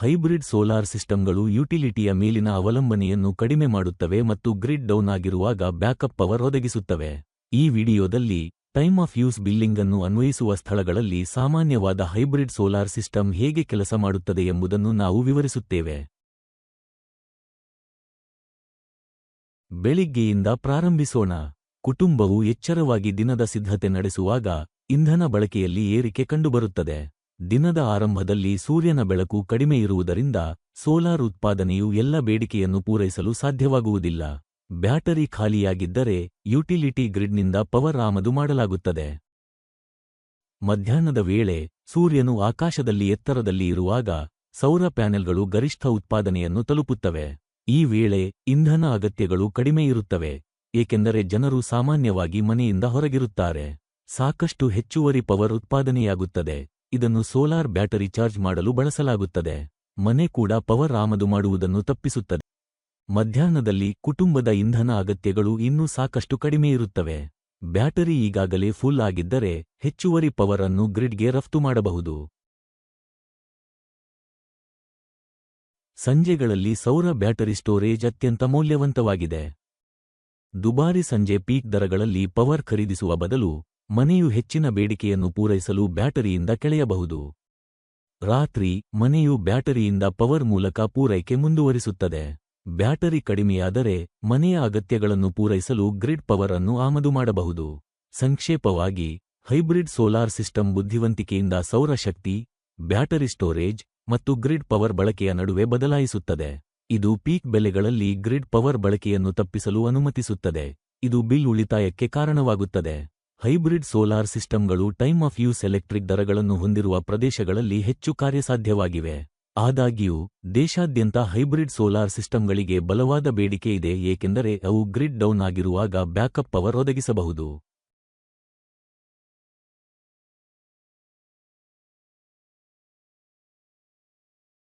Hybrid solar ಸಿಸ್ಟಂಗಳು ಯುಟಿಲಿಟಿಯ ಮೇಲಿನ ಅವಲಂಬನೆಯನ್ನು ಕಡಿಮೆ ಮಾಡುತ್ತವೆ ಮತ್ತು ಗ್ರಿಡ್ ಡೌನ್ ಆಗಿರುವಾಗ ಬ್ಯಾಕಪ್ ಪವರ್ ಒದಗಿಸುತ್ತವೆ. ಈ ವಿಡಿಯೋದಲ್ಲಿ ಟೈಮ್ ಆಫ್ ಯೂಸ್ ಬಿಲ್ಲಿಂಗ್ ಅನ್ನು ಅನ್ವಯಿಸುವ ಸ್ಥಳಗಳಲ್ಲಿ ಸಾಮಾನ್ಯವಾದ ಹೈಬ್ರಿಡ್ ಸೋಲಾರ್ ಸಿಸ್ಟಮ್ ಹೇಗೆ ಕೆಲಸ ಮಾಡುತ್ತದೆ ಎಂಬುದನ್ನು ನಾವು ವಿವರಿಸುತ್ತೇವೆ. ಬೆಳಿಗ್ಗೆಯಿಂದ ಪ್ರಾರಂಭಿಸೋಣ. ಕುಟುಂಬವು ಎಚ್ಚರವಾಗಿ ದಿನದ ಸಿದ್ಧತೆ ನಡೆಸುವಾಗ ಇಂಧನ ಬಳಕೆಯಲ್ಲಿ ಏರಿಕೆ ಕಂಡುಬರುತ್ತದೆ. ದಿನದ ಆರಂಭದಲ್ಲಿ ಸೂರ್ಯನ ಬೆಳಕು ಕಡಿಮೆ ಇರುವುದರಿಂದ ಸೋಲಾರ್ ಉತ್ಪಾದನೆಯು ಎಲ್ಲ ಬೇಡಿಕೆಯನ್ನು ಪೂರೈಸಲು ಸಾಧ್ಯವಾಗುವುದಿಲ್ಲ. ಬ್ಯಾಟರಿ ಖಾಲಿಯಾಗಿದ್ದರೆ ಯುಟಿಲಿಟಿ ಗ್ರಿಡ್ನಿಂದ ಪವರ್ ಆಮದು ಮಾಡಲಾಗುತ್ತದೆ. ಮಧ್ಯಾಹ್ನದ ವೇಳೆ ಸೂರ್ಯನು ಆಕಾಶದಲ್ಲಿ ಎತ್ತರದಲ್ಲಿ ಇರುವಾಗ ಸೌರ ಪ್ಯಾನೆಲ್ಗಳು ಗರಿಷ್ಠ ಉತ್ಪಾದನೆಯನ್ನು ತಲುಪುತ್ತವೆ. ಈ ವೇಳೆ ಇಂಧನ ಅಗತ್ಯಗಳು ಕಡಿಮೆ ಇರುತ್ತವೆ, ಏಕೆಂದರೆ ಜನರು ಸಾಮಾನ್ಯವಾಗಿ ಮನೆಯಿಂದ ಹೊರಗಿರುತ್ತಾರೆ. ಸಾಕಷ್ಟು ಹೆಚ್ಚುವರಿ ಪವರ್ ಉತ್ಪಾದನೆಯಾಗುತ್ತದೆ. ಇದನ್ನು ಸೋಲಾರ್ ಬ್ಯಾಟರಿ ಚಾರ್ಜ್ ಮಾಡಲು ಬಳಸಲಾಗುತ್ತದೆ. ಮನೆ ಕೂಡ ಪವರ್ ಆಮದು ಮಾಡುವುದನ್ನು ತಪ್ಪಿಸುತ್ತದೆ. ಮಧ್ಯಾಹ್ನದಲ್ಲಿ ಕುಟುಂಬದ ಇಂಧನ ಅಗತ್ಯಗಳು ಇನ್ನೂ ಸಾಕಷ್ಟು ಕಡಿಮೆ ಇರುತ್ತವೆ. ಬ್ಯಾಟರಿ ಈಗಾಗಲೇ ಫುಲ್ ಆಗಿದ್ದರೆ ಹೆಚ್ಚುವರಿ ಪವರ್ ಅನ್ನು ಗ್ರಿಡ್ಗೆ ರಫ್ತು ಮಾಡಬಹುದು. ಸಂಜೆಗಳಲ್ಲಿ ಸೌರ ಬ್ಯಾಟರಿ ಸ್ಟೋರೇಜ್ ಅತ್ಯಂತ ಮೌಲ್ಯವಂತವಾಗಿದೆ. ದುಬಾರಿ ಸಂಜೆ ಪೀಕ್ ದರಗಳಲ್ಲಿ ಪವರ್ ಖರೀದಿಸುವ ಬದಲು ಮನೆಯು ಹೆಚ್ಚಿನ ಬೇಡಿಕೆಯನ್ನು ಪೂರೈಸಲು ಬ್ಯಾಟರಿಯಿಂದ ಕೆಳೆಯಬಹುದು. ರಾತ್ರಿ, ಮನೆಯು ಬ್ಯಾಟರಿಯಿಂದ ಪವರ್ ಮೂಲಕ ಪೂರೈಕೆ ಮುಂದುವರಿಸುತ್ತದೆ. ಬ್ಯಾಟರಿ ಕಡಿಮೆಯಾದರೆ, ಮನೆಯ ಅಗತ್ಯಗಳನ್ನು ಪೂರೈಸಲು ಗ್ರಿಡ್ ಪವರ್ ಅನ್ನು ಆಮದು ಮಾಡಬಹುದು. ಸಂಕ್ಷೇಪವಾಗಿ, ಹೈಬ್ರಿಡ್ ಸೋಲಾರ್ ಸಿಸ್ಟಮ್ ಬುದ್ಧಿವಂತಿಕೆಯಿಂದ ಸೌರಶಕ್ತಿ ಬ್ಯಾಟರಿ ಸ್ಟೋರೇಜ್ ಮತ್ತು ಗ್ರಿಡ್ ಪವರ್ ಬಳಕೆಯ ನಡುವೆ ಬದಲಾಯಿಸುತ್ತದೆ. ಇದು ಪೀಕ್ ಬೆಲೆಗಳಲ್ಲಿ ಗ್ರಿಡ್ ಪವರ್ ಬಳಕೆಯನ್ನು ತಪ್ಪಿಸಲು ಅನುಮತಿಸುತ್ತದೆ. ಇದು ಬಿಲ್ ಉಳಿತಾಯಕ್ಕೆ ಕಾರಣವಾಗುತ್ತದೆ. ಹೈಬ್ರಿಡ್ ಸೋಲಾರ್ ಸಿಸ್ಟಂಗಳು ಟೈಮ್ ಆಫ್ ಯೂಸ್ ಎಲೆಕ್ಟ್ರಿಕ್ ದರಗಳನ್ನು ಹೊಂದಿರುವ ಪ್ರದೇಶಗಳಲ್ಲಿ ಹೆಚ್ಚು ಕಾರ್ಯಸಾಧ್ಯವಾಗಿವೆ. ಆದಾಗ್ಯೂ, ದೇಶಾದ್ಯಂತ ಹೈಬ್ರಿಡ್ ಸೋಲಾರ್ ಸಿಸ್ಟಂಗಳಿಗೆ ಬಲವಾದ ಬೇಡಿಕೆಯಿದೆ ಏಕೆಂದರೆ ಅವು ಗ್ರಿಡ್ ಡೌನ್ ಆಗಿರುವಾಗ ಬ್ಯಾಕಪ್ ಪವರ್ ಒದಗಿಸಬಹುದು.